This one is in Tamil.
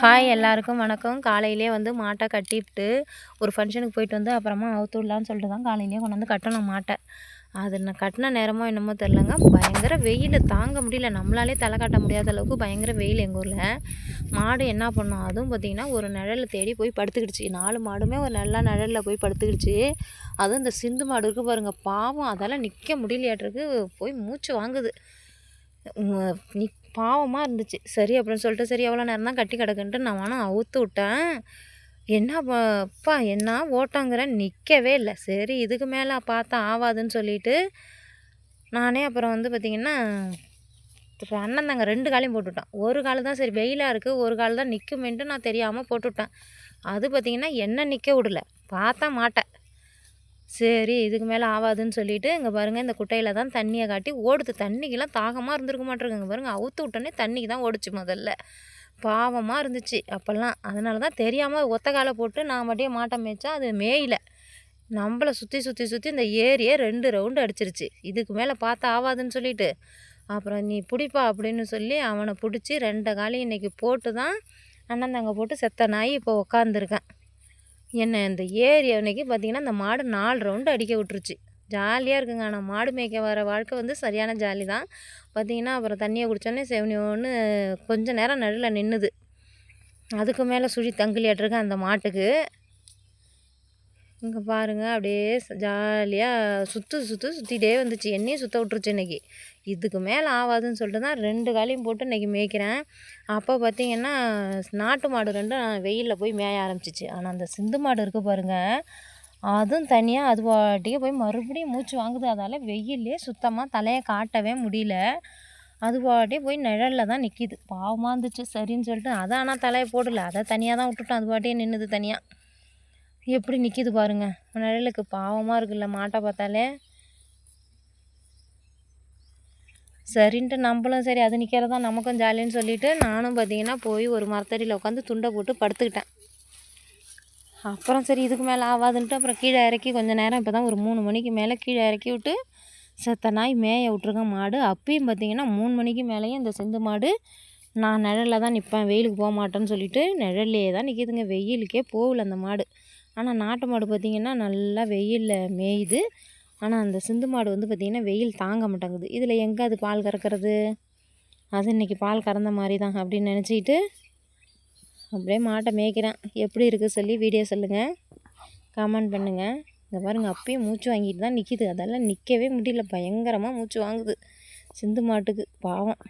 ஹாய் எல்லாருக்கும் வணக்கம். காலையிலே வந்து மாட்டை கட்டிவிட்டு ஒரு ஃபங்க்ஷனுக்கு போயிட்டு வந்து அப்புறமா அவுத்து விடலான்னு சொல்லிட்டு தான் காலையிலே கொண்டு வந்து கட்டணும் மாட்டை. அது நான் கட்டின நேரமோ என்னமோ தெரிலங்க பயங்கர வெயில். தாங்க முடியல. நம்மளாலே தலை காட்ட முடியாத அளவுக்கு பயங்கர வெயில் எங்கள் ஊரில். மாடு என்ன பண்ணோம்? அதுவும் பார்த்திங்கன்னா ஒரு நிழலில் தேடி போய் படுத்துக்கிடுச்சு. நாலு மாடுமே ஒரு நல்லா நிழலில் போய் படுத்துக்கிடுச்சு. அதுவும் இந்த சிந்து மாடு இருக்குது பாருங்கள் பாவம் அதால் நிற்க முடியலையாட்டிருக்கு. போய் மூச்சு வாங்குது. நிக் பாவமாக இருந்துச்சு. சரி அப்படின்னு சொல்லிட்டு சரி எவ்வளோ நேரம் தான் கட்டி கிடக்குன்ட்டு நான் வேணால் அவுத்து விட்டேன். என்ன அப்பா என்ன ஓட்டாங்கிறேன் நிற்கவே இல்லை. சரி இதுக்கு மேலே பார்த்தா ஆகாதுன்னு சொல்லிட்டு நானே அப்புறம் வந்து பார்த்திங்கன்னா அண்ணன் தாங்க ரெண்டு காலையும் போட்டுவிட்டேன் ஒரு கால் தான் சரி வெயிலாக இருக்குது ஒரு கால் தான் நிற்குமேன்ட்டு நான் தெரியாமல் போட்டுவிட்டேன் அது பார்த்திங்கன்னா என்ன நிற்க விடல. பார்த்தா மாட்டேன் சரி இதுக்கு மேலே ஆகாதுன்னு சொல்லிட்டு இங்கே பாருங்கள் இந்த குட்டையில் தான் தண்ணியை காட்டி ஓடுது. தண்ணிக்கெல்லாம் தாகமாக இருந்திருக்க மாட்டிருக்குங்க. பாருங்கள் அவுத்து விட்டோன்னே தண்ணிக்கு தான் ஓடிச்சு முதல்ல. பாவமாக இருந்துச்சு அப்போல்லாம். அதனால தான் தெரியாமல் ஒத்த காலை போட்டு நான் மட்டும் மாட்டை மேய்ச்சா அது மேயில. நம்மளை சுற்றி சுற்றி சுற்றி இந்த ஏரியை ரெண்டு ரவுண்டு அடிச்சிருச்சு. இதுக்கு மேலே பார்த்தா ஆகாதுன்னு சொல்லிட்டு. அப்புறம் நீ பிடிப்பா அப்படின்னு சொல்லி அவனை பிடிச்சி ரெண்டை காலையும் இன்றைக்கி போட்டு தான் அண்ணன் தங்க போட்டு செத்த நாய் இப்போ உக்காந்துருக்கேன். என்ன இந்த ஏரி அன்னைக்கு பார்த்திங்கன்னா அந்த மாடு நாலு ரவுண்டு அடிக்க விட்டுருச்சு. ஜாலியாக இருக்குங்க. ஆனால் மாடு மேய்க்க வர வாழ்க்கை வந்து சரியான ஜாலி தான். பார்த்திங்கன்னா அப்புறம் தண்ணியை குடித்தோடனே செவனியோன்னு கொஞ்சம் நேரம் நடுவில் நின்றுது அதுக்கு மேலே சுழி தங்கிலியாட்டிருக்கு அந்த மாட்டுக்கு. இங்கே பாருங்கள் அப்படியே ஜாலியாக சுற்று சுற்று சுற்றிட்டே வந்துச்சு. என்னையும் சுற்ற விட்ருச்சு இன்றைக்கி இதுக்கு மேலே ஆகாதுன்னு சொல்லிட்டு தான் ரெண்டு காலையும் போட்டு இன்றைக்கி மேய்க்கிறேன். அப்போ பார்த்திங்கன்னா நாட்டு மாடு ரெண்டும் வெயிலில் போய் மேய ஆரம்பிச்சிச்சு. ஆனால் அந்த சிந்து மாடு இருக்குது பாருங்கள் அதுவும் தனியாக அது பாட்டியே போய் மறுபடியும் மூச்சு வாங்குது. அதால் வெயிலே சுத்தமாக தலையை காட்டவே முடியல. அது பாட்டே போய் நிழலில் தான் நிற்கிது பாவமாக இருந்துச்சு. சரின்னு சொல்லிட்டு அதை ஆனால் தலையை போடல. அதை தனியாக தான் விட்டுட்டோம் அது பாட்டியே நின்றுது தனியாக எப்படி நிற்கிது பாருங்கள் நிழலுக்கு பாவமாக இருக்குல்ல மாட்டை பார்த்தாலே. சரின்ட்டு நம்மளும் சரி அது நிற்கிறதா நமக்கும் ஜாலின்னு சொல்லிவிட்டு நானும் பார்த்தீங்கன்னா போய் ஒரு மரத்தடியில் உட்காந்து துண்டை போட்டு படுத்துக்கிட்டேன். அப்புறம் சரி இதுக்கு மேலே ஆகாதுன்ட்டு அப்புறம் கீழே இறக்கி கொஞ்சம் நேரம் இப்போ தான் ஒரு மூணு மணிக்கு மேலே கீழே இறக்கி விட்டு செத்த நாய் மேய விட்ருங்க மாடு. அப்பயும் பார்த்தீங்கன்னா மூணு மணிக்கு மேலேயும் இந்த செந்து மாடு நான் நிழலில் தான் நிற்பேன் வெயிலுக்கு போக மாட்டேன்னு சொல்லிவிட்டு நிழல்லையே தான் நிற்கிதுங்க வெயிலுக்கே போகல அந்த மாடு. ஆனால் நாட்டு மாடு பார்த்திங்கன்னா நல்லா வெயிலில் மேயுது. ஆனால் அந்த சிந்து மாடு வந்து பார்த்திங்கன்னா வெயில் தாங்க மாட்டேங்குது. இதில் எங்கே அது பால் கறக்கிறது? அது இன்றைக்கி பால் கறந்த மாதிரி தான் அப்படின்னு நினச்சிக்கிட்டு அப்படியே மாட்டை மேய்க்கிறேன். எப்படி இருக்குது சொல்லி வீடியோ சொல்லுங்கள் கமெண்ட் பண்ணுங்கள் இங்கே பாருங்கள் அப்பயும் மூச்சு வாங்கிட்டு தான் நிற்கிது அதெல்லாம் நிற்கவே முடியல. பயங்கரமாக மூச்சு வாங்குது. சிந்து மாட்டுக்கு பாவம்.